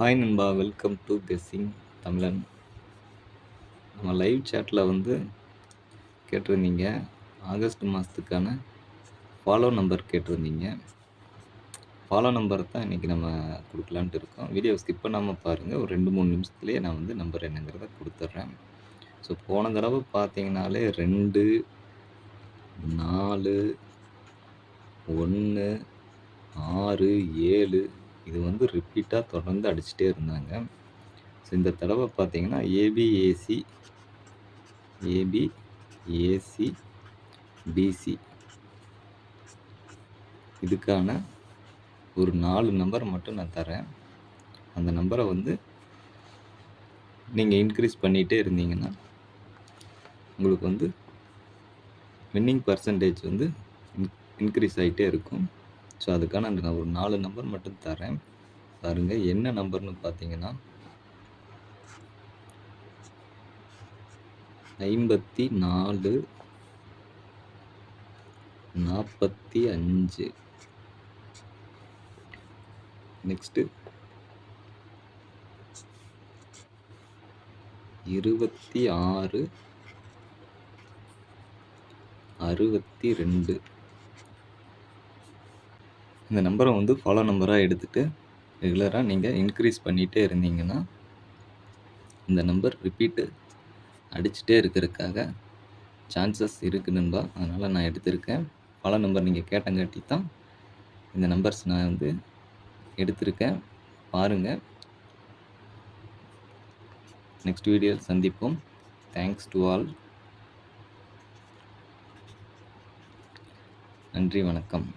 Hi நண்பா welcome to guessing தமிழன். நம்ம லைவ் சேட்டில் வந்து கேட்டிருந்தீங்க. ஆகஸ்ட் மாதத்துக்கான ஃபாலோ நம்பர் கேட்டிருந்தீங்க. ஃபாலோ நம்பர் தான் இன்றைக்கி நம்ம கொடுக்கலான்ட்டு இருக்கோம். வீடியோ ஸ்கிப் பண்ணாமல் பாருங்கள் ஒரு ரெண்டு மூணு நிமிஷத்துலேயே நான் வந்து நம்பர் என்னங்கிறத கொடுத்துட்றேன். ஸோ போன தடவை பார்த்தீங்கனாலே ரெண்டு நாலு ஒன்று ஆறு ஏழு இது வந்து ரிப்பீட்டாக தொடர்ந்து அடிச்சுட்டே இருந்தாங்க. ஸோ இந்த தடவை பார்த்தீங்கன்னா ஏபிஏசி ஏபி ஏசி பிசி இதுக்கான ஒரு நாலு நம்பர் மட்டும் நான் தரேன். அந்த நம்பரை வந்து நீங்கள் இன்க்ரீஸ் பண்ணிகிட்டே இருந்தீங்கன்னா உங்களுக்கு வந்து வின்னிங் பர்சன்டேஜ் வந்து இன்க்ரீஸ் ஆகிட்டே இருக்கும். ஸோ அதுக்கான நான் ஒரு நாலு நம்பர் மட்டும் தரேன். பாருங்கள் என்ன நம்பர்னு பார்த்தீங்கன்னா ஐம்பத்தி நாலு நாற்பத்தி அஞ்சு. நெக்ஸ்ட்டு இருபத்தி ஆறு அறுபத்தி ரெண்டு. இந்த நம்பரை வந்து ஃபாலோ நம்பராக எடுத்துகிட்டு ரெகுலராக நீங்கள் இன்க்ரீஸ் பண்ணிகிட்டே இருந்தீங்கன்னா இந்த நம்பர் ரிப்பீட்டு அடிச்சுட்டே இருக்கிறதுக்காக சான்சஸ் இருக்குது நண்பா. அதனால் நான் எடுத்திருக்கேன். பல நம்பர் நீங்கள் கேட்டங்காட்டி தான் இந்த நம்பர்ஸ் நான் வந்து எடுத்திருக்கேன். பாருங்கள் நெக்ஸ்ட் வீடியோவில் சந்திப்போம். தேங்க்ஸ் டு ஆல் நன்றி வணக்கம்.